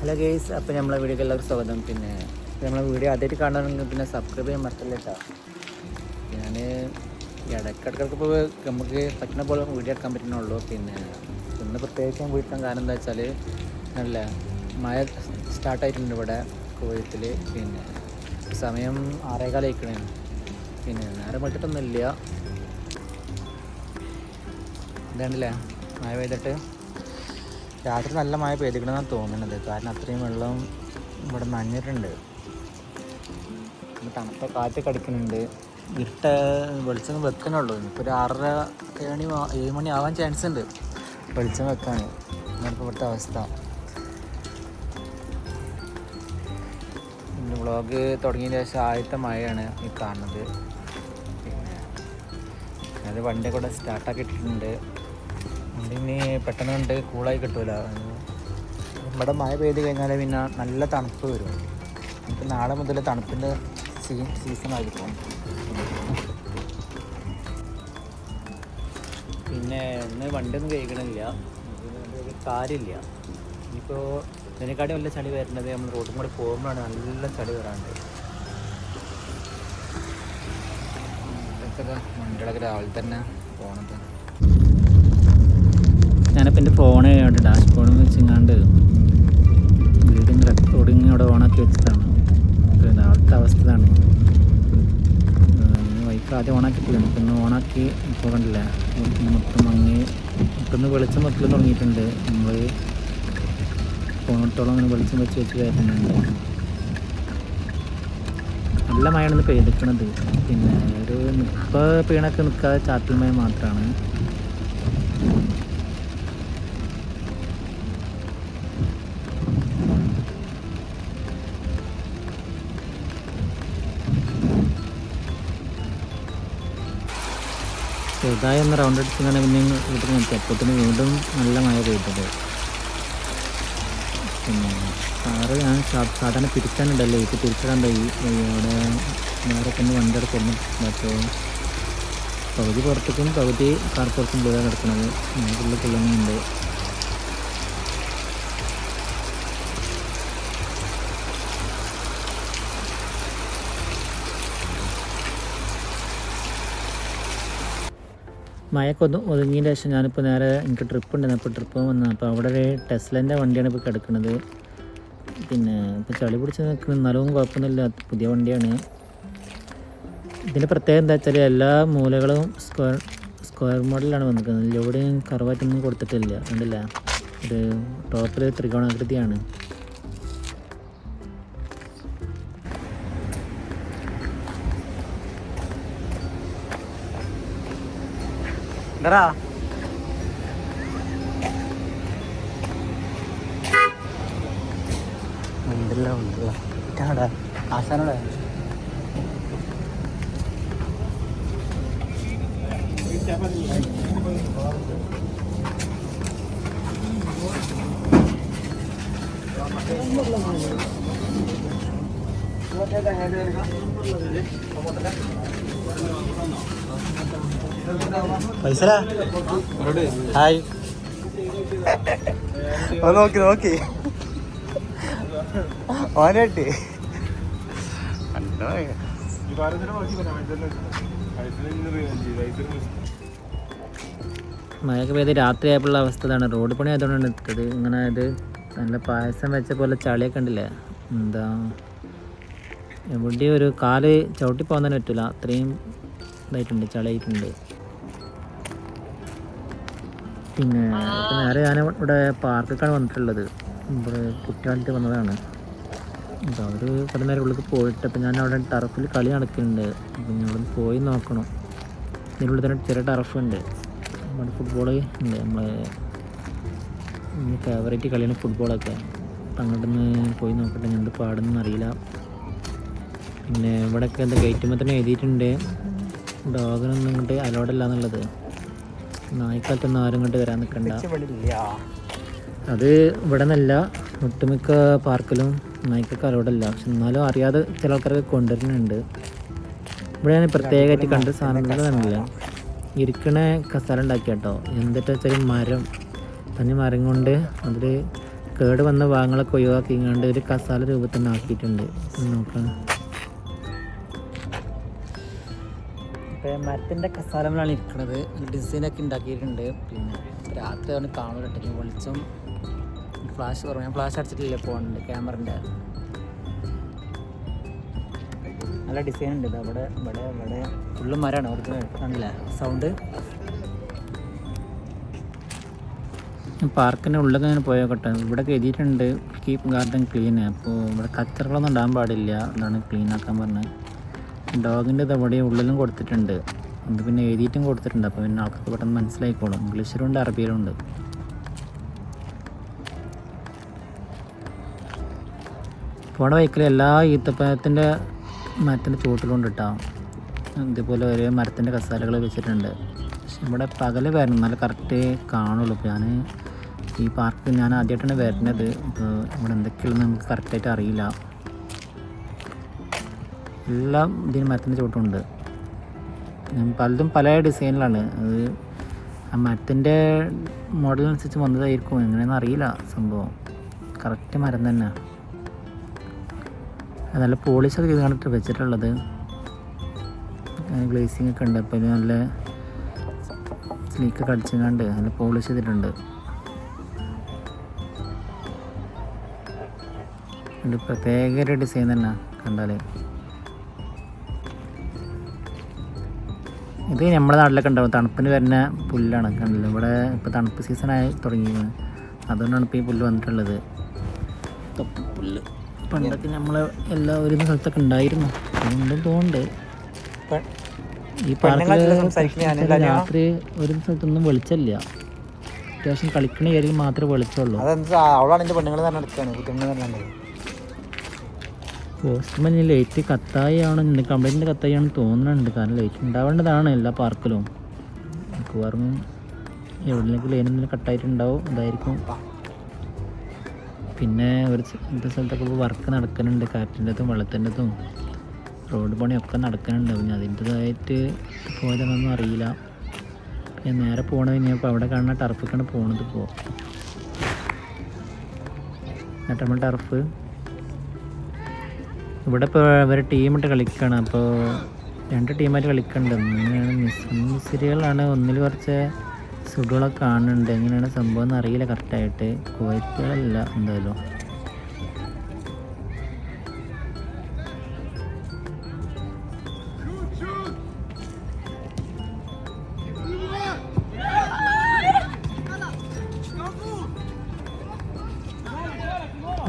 Hello guys അപ്പോൾ നമ്മളെ വീഡിയോക്ക് എല്ലാവർക്കും സ്വാഗതം. പിന്നെ നമ്മളെ വീഡിയോ ആദ്യമായിട്ട് കാണണമെങ്കിൽ പിന്നെ സബ്സ്ക്രൈബ് ചെയ്യാൻ മറക്കില്ല കേട്ടോ ഞാൻ ഇടയ്ക്കിടക്കിടക്ക് ഇപ്പോൾ നമുക്ക് പറ്റുന്ന പോലെ വീഡിയോ എടുക്കാൻ പറ്റുന്നുള്ളൂ. പിന്നെ ഇന്ന് പ്രത്യേകിച്ച് ഞാൻ വീട്ടിൽ കാരണം എന്താ വെച്ചാൽ നല്ല മഴ സ്റ്റാർട്ടായിട്ടുണ്ട് ഇവിടെ കോയത്തിൽ പിന്നെ സമയം ആറേകാലയിക്കണേ പിന്നെ നേരം വിട്ടിട്ടൊന്നുമില്ല ഇതാണ്ടല്ലേ മഴ പെയ്തിട്ട്? രാത്രി നല്ല മഴ പെയ്തിക്കണമെന്നാണ് തോന്നുന്നത്. കാരണം അത്രയും വെള്ളം ഇവിടെ നനഞ്ഞിട്ടുണ്ട്. തണുത്ത കാറ്റ് കടിക്കുന്നുണ്ട്. ഇട്ട വെളിച്ചം വെക്കണുള്ളൂ ഇപ്പോൾ ഒരു ആറര ഏഴ് മണി ഏഴ് മണി ആവാൻ ചാൻസ് ഉണ്ട്. വെളിച്ചം വെക്കാൻ ഇന്നിപ്പോൾ ഇവിടുത്തെ അവസ്ഥ. വ്ളോഗ് തുടങ്ങിയ ശേഷം ആദ്യത്തെ മഴയാണ് ഈ കാണുന്നത്. പിന്നെ അത് വണ്ടി കൂടെ സ്റ്റാർട്ടാക്കി ഇട്ടിട്ടുണ്ട് ഇനി പെട്ടെന്ന് കണ്ട് കൂളായി കിട്ടൂല. ഇവിടെ മഴ പെയ്ത് കഴിഞ്ഞാൽ പിന്നെ നല്ല തണുപ്പ് വരും. നമുക്ക് നാളെ മുതൽ തണുപ്പിന്റെ സീ സീസൺ ആയിരിക്കും പിന്നെ ഇന്ന് വണ്ടിയൊന്നും കഴിക്കണില്ല കാര്യമില്ല. ഇനിയിപ്പോൾ ഇതിനെക്കാട്ടി വല്ല ചളി വരുന്നത് നമ്മൾ റോഡും കൂടെ പോകുമ്പോഴാണ് നല്ല ചളി വരാണ്ട്. ഇതൊക്കെ വണ്ടികളൊക്കെ രാവിലെ തന്നെ പോണത്. ഞാനിപ്പോൾ എന്റെ ഫോൺ ഡാഷ്ബോർഡിൽ വെച്ചിങ്ങാണ്ട് വീടിന്റെ റെക്കോർഡിങ് അവിടെ ഓണാക്കി വെച്ചിട്ടാണ് അപ്പോൾ രാവിലത്തെ അവസ്ഥ ഇതാണ് വൈഫ് ആദ്യം ഓണാക്കിയിട്ടില്ല ഇപ്പം ഇന്ന് ഓണാക്കി ഇപ്പോൾ കണ്ടില്ല. മൊത്തം മങ്ങി ഇപ്പം വെളിച്ചം വെക്കലും തുടങ്ങിയിട്ടുണ്ട്. നമ്മൾ ഫോണിട്ടോളം അങ്ങനെ വെളിച്ചം വെച്ച് വെച്ച് കയറ്റുന്നുണ്ട് നല്ല മഴയാണ് ഇന്ന് പെയ്തിക്കണത് പിന്നെ ഒരു മുപ്പത് പെയ്യണൊക്കെ നിൽക്കാതെ ചാറ്റൽ മഴ മാത്രമാണ് ചെറുതായി ഒന്ന് റൗണ്ട് അടിച്ചാണ് പിന്നെ വീട്ടിൽ നിർത്തി. അപ്പോഴത്തേന് വീണ്ടും നല്ല മഴ പെയ്തത്. പിന്നെ കാറ് ഞാൻ സാധാരണ തിരിച്ചാനുണ്ടല്ലോ ഇപ്പോൾ തിരിച്ചിടാൻ ഈ അവിടെ നേരെ തന്നെ വണ്ടി അപ്പോൾ പകുതി പുറത്തേക്കും പകുതി കാർ പുറത്തും നടക്കുന്നത്. കിടക്കുന്നത് ഞങ്ങൾക്കുള്ള കൊള്ളുന്നുണ്ട് മഴയൊക്കെ ഒതുങ്ങിയതിന്റെ ശേഷം ഞാനിപ്പോൾ നേരെ എനിക്ക് ട്രിപ്പ് ഉണ്ടായിരുന്നു അപ്പോൾ ട്രിപ്പ് വന്നു അപ്പോൾ അവിടെ ഒരു ടെസ്ലന്റെ വണ്ടിയാണ് ഇപ്പോൾ കിടക്കുന്നത് പിന്നെ ഇപ്പോൾ ചളി പിടിച്ച് നിൽക്കുന്ന എന്നാലും കുഴപ്പമൊന്നുമില്ല. പുതിയ വണ്ടിയാണ്. ഇതിന്റെ പ്രത്യേകത എന്താ വെച്ചാൽ എല്ലാ മൂലകളും സ്ക്വയർ സ്ക്വയർ മോഡലാണ് വന്നിരിക്കുന്നത്. എവിടെയും കറവായിട്ടൊന്നും കൊടുത്തിട്ടില്ല. കണ്ടില്ല? ഒരു ടോപ്പിൽ ത്രികോണാകൃതിയാണ്. എന്താ ഉണ്ടല്ലോ ഉണ്ടല്ലോ. ഇറ്റാടാ ആശാനോടെ? ഹായ്. ഓ നോക്കി നോക്കി. ഓനായിട്ട് മഴയൊക്കെ പെയ്ത് രാത്രി ആയപ്പോഴുള്ള അവസ്ഥ ഇതാണ്. റോഡ് പണി ആയതുകൊണ്ടാണ് എടുത്തത് ഇങ്ങനെ ഇത് നല്ല പായസം വെച്ച പോലെ ചളിയൊക്കെ ഉണ്ടല്ലേ? എന്താ? എവിടെയും ഒരു കാൽ ചവിട്ടി പോകാൻ തന്നെ പറ്റില്ല അത്രയും ഇതായിട്ടുണ്ട് ചളിയായിട്ടുണ്ട്. പിന്നെ നേരെ ഞാൻ ഇവിടെ പാർക്കൊക്കെയാണ് വന്നിട്ടുള്ളത്. ഇവിടെ കുട്ടികളായിട്ട് വന്നതാണ്. അപ്പോൾ അവർ കുറേ നേരം ഉള്ളിൽ പോയിട്ട് അപ്പം ഞാൻ അവിടെ ടർഫിൽ കളി നടക്കുന്നുണ്ട്. അപ്പം ഞാൻ അവിടെ പോയി നോക്കണം. ഇതിനുള്ളിൽ തന്നെ ചെറിയ ടർഫുണ്ട് നമ്മുടെ ഫുട്ബോൾ ഉണ്ട്. നമ്മളെ ഫേവറേറ്റ് കളിയാണ് ഫുട്ബോളൊക്കെ അപ്പം അങ്ങോട്ടൊന്ന് പോയി നോക്കട്ടെ. ഞങ്ങൾ പാടുന്നൊന്നും അറിയില്ല. പിന്നെ ഇവിടെയൊക്കെ എന്താ ഗേറ്റുമ്പോൾ എഴുതിയിട്ടുണ്ട്. ഡോഗിനൊന്നും ഇങ്ങോട്ട് അലോഡല്ല എന്നുള്ളത്. നായ്ക്കാലത്തൊന്നും ആരും ഇങ്ങോട്ട് വരാൻ നിൽക്കണ്ട അത് ഇവിടെ നിന്നല്ല ഒട്ടുമിക്ക പാർക്കിലും നായ്ക്കൊക്കെ അലോഡല്ല പക്ഷെ എന്നാലും അറിയാതെ ചില ആൾക്കാരൊക്കെ കൊണ്ടുവരുന്നുണ്ട്. ഇവിടെ ഞാൻ പ്രത്യേകമായിട്ട് കണ്ട സാധനങ്ങൾ തന്നില്ല ഇരിക്കണ കസാല ഉണ്ടാക്കിയ കേട്ടോ. എന്നിട്ട് വെച്ചാൽ മരം. തന്നെ മരം കൊണ്ട് അതിൽ കേട് വന്ന ഭാഗങ്ങളൊക്കെ ഒഴിവാക്കി ഇങ്ങാണ്ട് ഒരു കസാല രൂപത്തിൽ ആക്കിയിട്ടുണ്ട് നോക്കാം. മരത്തിന്റെ കസാലങ്ങളാണ് ഇരിക്കുന്നത് ഡിസൈനൊക്കെ ഉണ്ടാക്കിയിട്ടുണ്ട്. പിന്നെ രാത്രി അവന് കാണുന്നുണ്ടെങ്കിൽ വെളിച്ചം ഫ്ലാഷ് കുറവ്. ഞാൻ ഫ്ലാഷ് അടിച്ചിട്ടില്ല ഫോണിന്റെ ക്യാമറന്റെ. നല്ല ഡിസൈൻ ഉണ്ട്. അവിടെ ഇവിടെ ഇവിടെ ഫുള്ള് മരമാണ്. ഒറിജിനൽ കാണില്ലേ സൗണ്ട് പാർക്കിന്റെ ഉള്ളിൽ ഇങ്ങനെ പോയോക്കട്ടെ ഇവിടെ എഴുതിയിട്ടുണ്ട്. കീപ്പ് ഗാർഡൻ ക്ലീൻ അപ്പോൾ ഇവിടെ കച്ചറകളൊന്നും ഇടാൻ പാടില്ല. എന്നാണ് ക്ലീൻ ആക്കാൻ പറഞ്ഞത്. ഡോഗിന്റെ ഇത് ഉള്ളിലും കൊടുത്തിട്ടുണ്ട്. അത് പിന്നെ എഴുതിയിട്ടും കൊടുത്തിട്ടുണ്ട്. അപ്പോൾ പിന്നെ ആൾക്കാർക്ക് പെട്ടെന്ന് മനസ്സിലായിക്കോളും. ഇംഗ്ലീഷിലുണ്ട് അറബിയിലുണ്ട്. പോണ വൈക്കിൽ എല്ലാ ഈത്തപ്പഴത്തിന്റെ മരത്തിന്റെ ചുവട്ടിലുണ്ട് കേട്ടോ ഇതുപോലെ ഒരേ മരത്തിന്റെ കസാലകൾ വെച്ചിട്ടുണ്ട്. പക്ഷെ ഇവിടെ പകൽ വരണം. നല്ല കറക്റ്റ് കാണുള്ളൂ. ഞാൻ ഈ പാർക്ക് ഞാൻ ആദ്യമായിട്ടാണ് വരുന്നത്. ഇപ്പോൾ ഇവിടെ എന്തൊക്കെയുള്ളത് നമുക്ക് കറക്റ്റായിട്ട് അറിയില്ല. എല്ലാം ഇതിന് മരത്തിന്റെ ചുവട്ടുണ്ട് പലതും പല ഡിസൈനിലാണ്. അത് ആ മരത്തിന്റെ മോഡലനുസരിച്ച് വന്നതായിരിക്കും. എങ്ങനെയെന്ന് അറിയില്ല സംഭവം. കറക്റ്റ് മരം തന്നെ. അത് നല്ല പോളിഷൊക്കെ ചെയ്ത് കണ്ടിട്ട് വെച്ചിട്ടുള്ളത്. ഗ്ലേസിങ് ഒക്കെ ഉണ്ട്. അപ്പോൾ ഇത് നല്ല സ്ലീക്കൊക്കെ അടിച്ചങ്ങാണ്ട് നല്ല പോളിഷ് ചെയ്തിട്ടുണ്ട്. പ്രത്യേക ഒരു ഡിസൈൻ തന്നെ കണ്ടാൽ ഇത് നമ്മുടെ നാട്ടിലൊക്കെ ഉണ്ടാവും. തണുപ്പിന് വരുന്ന പുല്ലാണ്. കണ്ടില്ല? ഇവിടെ ഇപ്പോൾ തണുപ്പ് ആയി തുടങ്ങിയത് അതുകൊണ്ടാണ് ഇപ്പോൾ ഈ പുല്ല് വന്നിട്ടുള്ളത്. പുല്ല്. പണ്ടൊക്കെ നമ്മൾ എല്ലാ ഒരു സ്ഥലത്തൊക്കെ ഉണ്ടായിരുന്നു. അതുകൊണ്ടും തോന്നുന്നുണ്ട്. ഈ പാർക്കിൽ രാത്രി ഒരു സ്ഥലത്തൊന്നും വെളിച്ചമില്ല. അത്യാവശ്യം കളിക്കണ ഏരിയയിൽ മാത്രമേ വെളിച്ചമുള്ളൂ. അതെന്താ അവളാണ് എന്റെ പെണ്ണുങ്ങൾ തന്നെ നടക്കുകയാണ് കുട്ടികൾ തന്നെ പോസ്റ്റ്മാൻ ലൈറ്റ് കത്തായി ആണെന്ന് കംപ്ലൈന്റ് കത്തായി ആണെന്ന് തോന്നുന്നുണ്ട്. കാരണം ലൈറ്റ് ഉണ്ടാവേണ്ടതാണ് എല്ലാ പാർക്കിലും. മിക്കവാറും എവിടെയെങ്കിലും ലൈൻ എന്തെങ്കിലും കട്ടായിട്ടുണ്ടാവും. അതായിരിക്കും. പിന്നെ ഒരു ഇന്നത്തെ സ്ഥലത്തൊക്കെ ഇപ്പോൾ വർക്ക് നടക്കുന്നുണ്ട്. കാറ്റിന്റെതും വെള്ളത്തിന്റെതും റോഡ് പണിയൊക്കെ നടക്കുന്നുണ്ട്. പിന്നെ അതിന്റെതായിട്ട് പോയതാണെന്നൊന്നും അറിയില്ല. പിന്നെ നേരെ പോകണത് കഴിഞ്ഞപ്പോൾ അവിടെ കാണുന്ന ടർഫൊക്കെയാണ് പോണത് ഇപ്പോൾ നമ്മൾ ടർഫ് ഇവിടെ ഇപ്പോൾ ഇവർ ടീമിട്ട് കളിക്കുകയാണ് അപ്പോൾ രണ്ട് ടീമായിട്ട് കളിക്കുന്നുണ്ട് എങ്ങനെയാണ്? മിസ് മിസ്സിരികളാണ് ഒന്നിൽ കുറച്ച് സുഡുകളൊക്കെ കാണുന്നുണ്ട്. എങ്ങനെയാണ് സംഭവം എന്ന് അറിയില്ല കറക്റ്റായിട്ട് കുവൈറ്റുകളല്ല എന്തായാലും.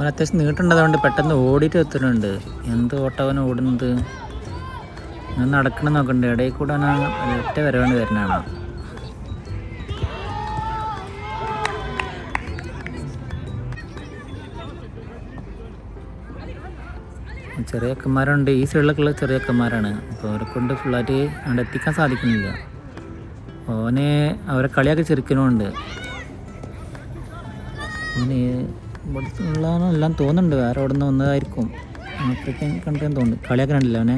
അത്യാവശ്യം നീട്ടുണ്ടതുകൊണ്ട് പെട്ടെന്ന് ഓടിയിട്ട് എത്തുന്നുണ്ട്. എന്ത് ഓട്ടവൻ ഓടുന്നത്? ഞാൻ നടക്കണം നോക്കണ്ട? ഇടയിൽ കൂടെ ഒറ്റ വരവാണ് വരുന്നതാണ് ചെറിയ അക്കന്മാരുണ്ട്. ഈ സൈഡിലൊക്കെയുള്ള ചെറിയ അക്കന്മാരാണ്. അപ്പോൾ അവരെ കൊണ്ട് ഫുള്ളായിട്ട് അവിടെ എത്തിക്കാൻ സാധിക്കുന്നില്ല. ഓനെ അവരെ കളിയാക്കി ചെറുക്കനുമുണ്ട് അവന് ഇവിടുത്തുള്ളതാണ് എല്ലാം തോന്നുന്നുണ്ട്. വേറെ അവിടെ നിന്ന് വന്നതായിരിക്കും. ആഫ്രിക്കൻ കൺട്രി തോന്നുന്നു. കളിയൊക്കെ കണ്ടില്ല അവനെ?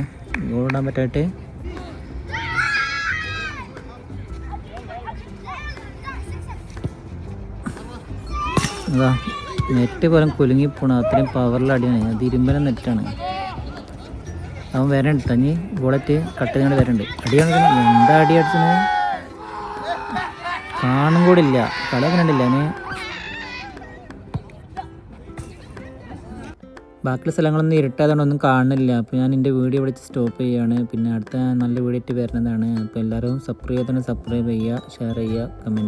ഗോളിടാൻ പറ്റായിട്ട് അതാ നെറ്റ് പോലും കുലുങ്ങി പോണ. അത്രയും പവറിൽ അടിയാണ്. അത് ഇരുമ്പനെ നെറ്റാണ് അവൻ വരണ്ട്. തഞ്ഞി ബുള്ളറ്റ് കട്ട് ചെയ്തുകൊണ്ട് വരണ്ട്. അടിയാണ് എന്താ അടി അടിച്ചത് കാണും കൂടില്ല. കളിയൊക്കെ കണ്ടില്ല അവന്? ബാക്കിയുള്ള സ്ഥലങ്ങളൊന്നും ഇരുട്ടായതുകൊണ്ട് ഒന്നും കാണുന്നില്ല. അപ്പോൾ ഞാൻ എന്റെ വീഡിയോ വിളിച്ച് സ്റ്റോപ്പ് ചെയ്യുകയാണ്. പിന്നെ അടുത്ത നല്ല വീഡിയോ ആയിട്ട് വരുന്നതാണ്. അപ്പോൾ എല്ലാവരും സബ്സ്ക്രൈബ് തന്നെ സബ്സ്ക്രൈബ് ചെയ്യുക ഷെയർ ചെയ്യുക കമന്റ്